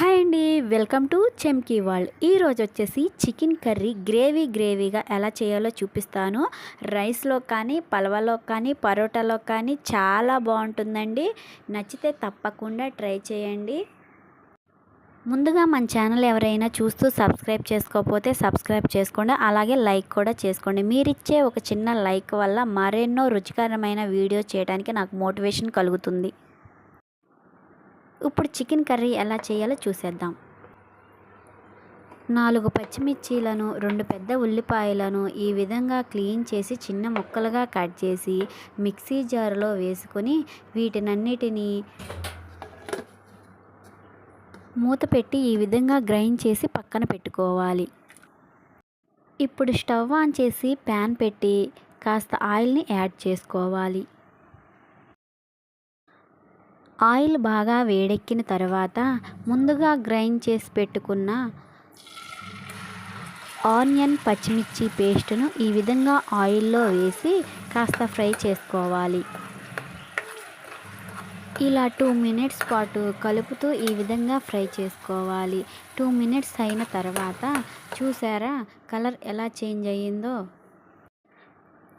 Hi అండి. Welcome to Chemki world. ఈరోజు వచ్చేసి చికెన్ కర్రీ గ్రేవీ గ్రేవీగా ఎలా చేయాలో చూపిస్తాను. రైస్లో కానీ పలవలో కానీ పరోటాలో కానీ చాలా బాగుంటుందండి. నచ్చితే తప్పకుండా ట్రై చేయండి. ముందుగా మన ఛానల్ ఎవరైనా చూస్తూ సబ్స్క్రైబ్ చేసుకోకపోతే సబ్స్క్రైబ్ చేసుకోండి. అలాగే లైక్ కూడా చేసుకోండి. మీరిచ్చే ఒక చిన్న లైక్ వల్ల మరెన్నో రుచికరమైన వీడియో చేయడానికి నాకు మోటివేషన్ కలుగుతుంది. ఇప్పుడు చికెన్ కర్రీ ఎలా చేయాలో చూసేద్దాం. నాలుగు పచ్చిమిర్చీలను రెండు పెద్ద ఉల్లిపాయలను ఈ విధంగా క్లీన్ చేసి చిన్న ముక్కలుగా కట్ చేసి మిక్సీ జారులో వేసుకొని వీటినన్నిటినీ మూత పెట్టి ఈ విధంగా గ్రైండ్ చేసి పక్కన పెట్టుకోవాలి. ఇప్పుడు స్టవ్ ఆన్ చేసి ప్యాన్ పెట్టి కాస్త ఆయిల్ని యాడ్ చేసుకోవాలి. ఆయిల్ బాగా వేడెక్కిన తర్వాత ముందుగా గ్రైండ్ చేసి పెట్టుకున్న ఆనియన్ పచ్చిమిర్చి పేస్టును ఈ విధంగా ఆయిల్లో వేసి కాస్త ఫ్రై చేసుకోవాలి. ఇలా టూ మినిట్స్ పాటు కలుపుతూ ఈ విధంగా ఫ్రై చేసుకోవాలి. టూ మినిట్స్ అయిన తర్వాత చూసారా కలర్ ఎలా చేంజ్ అయ్యిందో?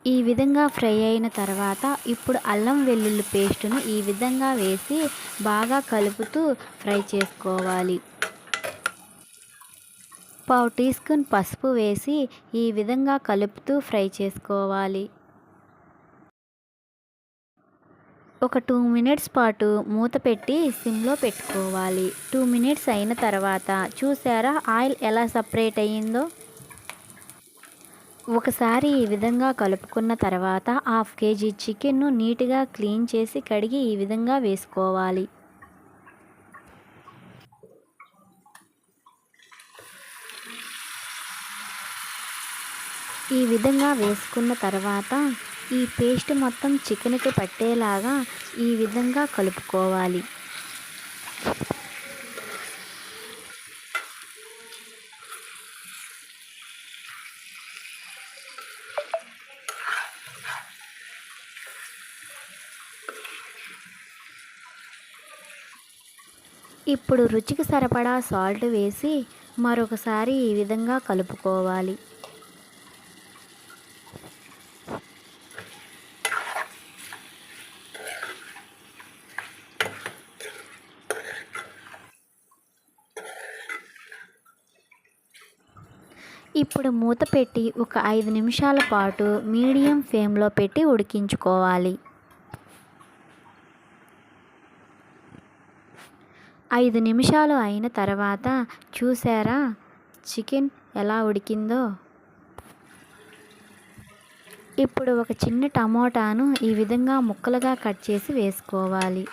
ఈ విధంగా ఫ్రై అయిన తర్వాత ఇప్పుడు అల్లం వెల్లుల్లి పేస్టును ఈ విధంగా వేసి బాగా కలుపుతూ ఫ్రై చేసుకోవాలి. పావు టీ స్పూన్ పసుపు వేసి ఈ విధంగా కలుపుతూ ఫ్రై చేసుకోవాలి. ఒక టూ మినిట్స్ పాటు మూత పెట్టి సిమ్లో పెట్టుకోవాలి. టూ మినిట్స్ అయిన తర్వాత చూసారా ఆయిల్ ఎలా సపరేట్ అయ్యిందో? ఒకసారి ఈ విధంగా కలుపుకున్న తర్వాత హాఫ్ కేజీ చికెన్ను నీట్గా క్లీన్ చేసి కడిగి ఈ విధంగా వేసుకోవాలి. ఈ విధంగా వేసుకున్న తర్వాత ఈ పేస్ట్ మొత్తం చికెన్కి పట్టేలాగా ఈ విధంగా కలుపుకోవాలి. ఇప్పుడు రుచికి సరిపడా సాల్ట్ వేసి మరొకసారి ఈ విధంగా కలుపుకోవాలి. ఇప్పుడు మూత పెట్టి ఒక ఐదు నిమిషాల పాటు మీడియం ఫ్లేమ్లో పెట్టి ఉడికించుకోవాలి. ఐదు నిమిషాలు అయిన తర్వాత చూసారా చికెన్ ఎలా ఉడికిందో? ఇప్పుడు ఒక చిన్న టమోటాను ఈ విధంగా ముక్కలుగా కట్ చేసి వేసుకోవాలి.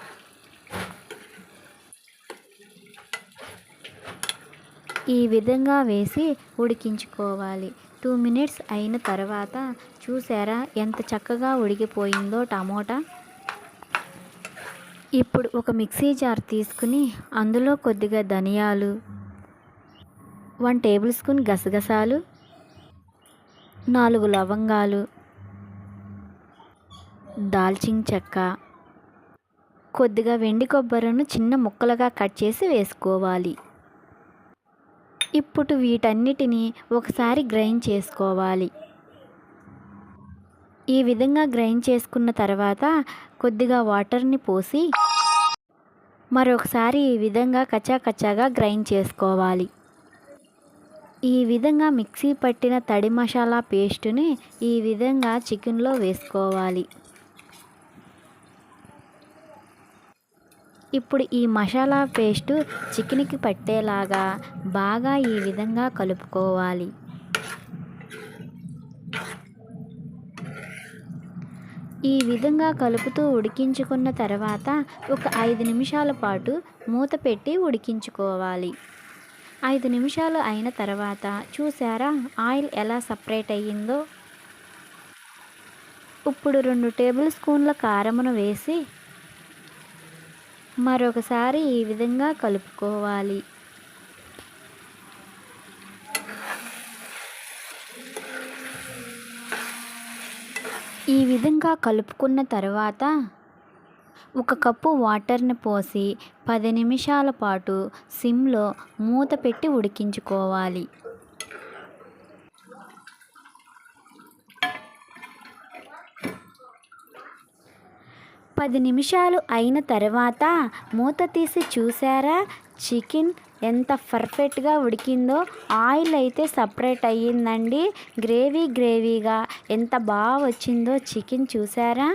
ఈ విధంగా వేసి ఉడికించుకోవాలి. టూ మినిట్స్ అయిన తర్వాత చూసారా ఎంత చక్కగా ఉడికిపోయిందో టమోటా? ఇప్పుడు ఒక మిక్సీ జార్ తీసుకుని అందులో కొద్దిగా ధనియాలు వన్ టేబుల్ స్పూన్ గసగసాలు నాలుగు లవంగాలు దాల్చిన చెక్క కొద్దిగా వెండి కొబ్బరిను చిన్న ముక్కలుగా కట్ చేసి వేసుకోవాలి. ఇప్పుడు వీటన్నిటిని ఒకసారి గ్రైండ్ చేసుకోవాలి. ఈ విధంగా గ్రైండ్ చేసుకున్న తర్వాత కొద్దిగా వాటర్ని పోసి మరొకసారి ఈ విధంగా కచ్చాకచ్చాగా గ్రైండ్ చేసుకోవాలి. ఈ విధంగా మిక్సీ పట్టిన తడి మసాలా పేస్టుని ఈ విధంగా చికెన్లో వేసుకోవాలి. ఇప్పుడు ఈ మసాలా పేస్టు చికెన్కి పట్టేలాగా బాగా ఈ విధంగా కలుపుకోవాలి. ఈ విధంగా కలుపుతూ ఉడికించుకున్న తర్వాత ఒక ఐదు నిమిషాల పాటు మూత పెట్టి ఉడికించుకోవాలి. ఐదు నిమిషాలు అయిన తర్వాత చూసారా ఆయిల్ ఎలా సపరేట్ అయ్యిందో? ఇప్పుడు రెండు టేబుల్ స్పూన్ల కారమును వేసి మరొకసారి ఈ విధంగా కలుపుకోవాలి. ఈ విధంగా కలుపుకున్న తర్వాత ఒక కప్పు వాటర్ని పోసి పది నిమిషాల పాటు సిమ్లో మూత పెట్టి ఉడికించుకోవాలి. పది నిమిషాలు అయిన తర్వాత మూత తీసి చూసారా? చికెన్ ఎంత పర్ఫెక్ట్గా ఉడికిందో ఆయిల్ అయితే సపరేట్ అయ్యిందండి. గ్రేవీ గ్రేవీగా. ఎంత బాగా వచ్చిందో చికెన్ చూసారా?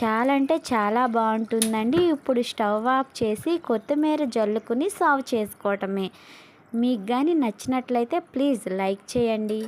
చాలా అంటే చాలా బాగుంటుందండి. ఇప్పుడు స్టవ్ ఆఫ్ చేసి కొత్తిమీర జల్లుకుని సర్వ్ చేసుకోవటమే. మీకు కానీ నచ్చినట్లయితే ప్లీజ్ లైక్ చేయండి.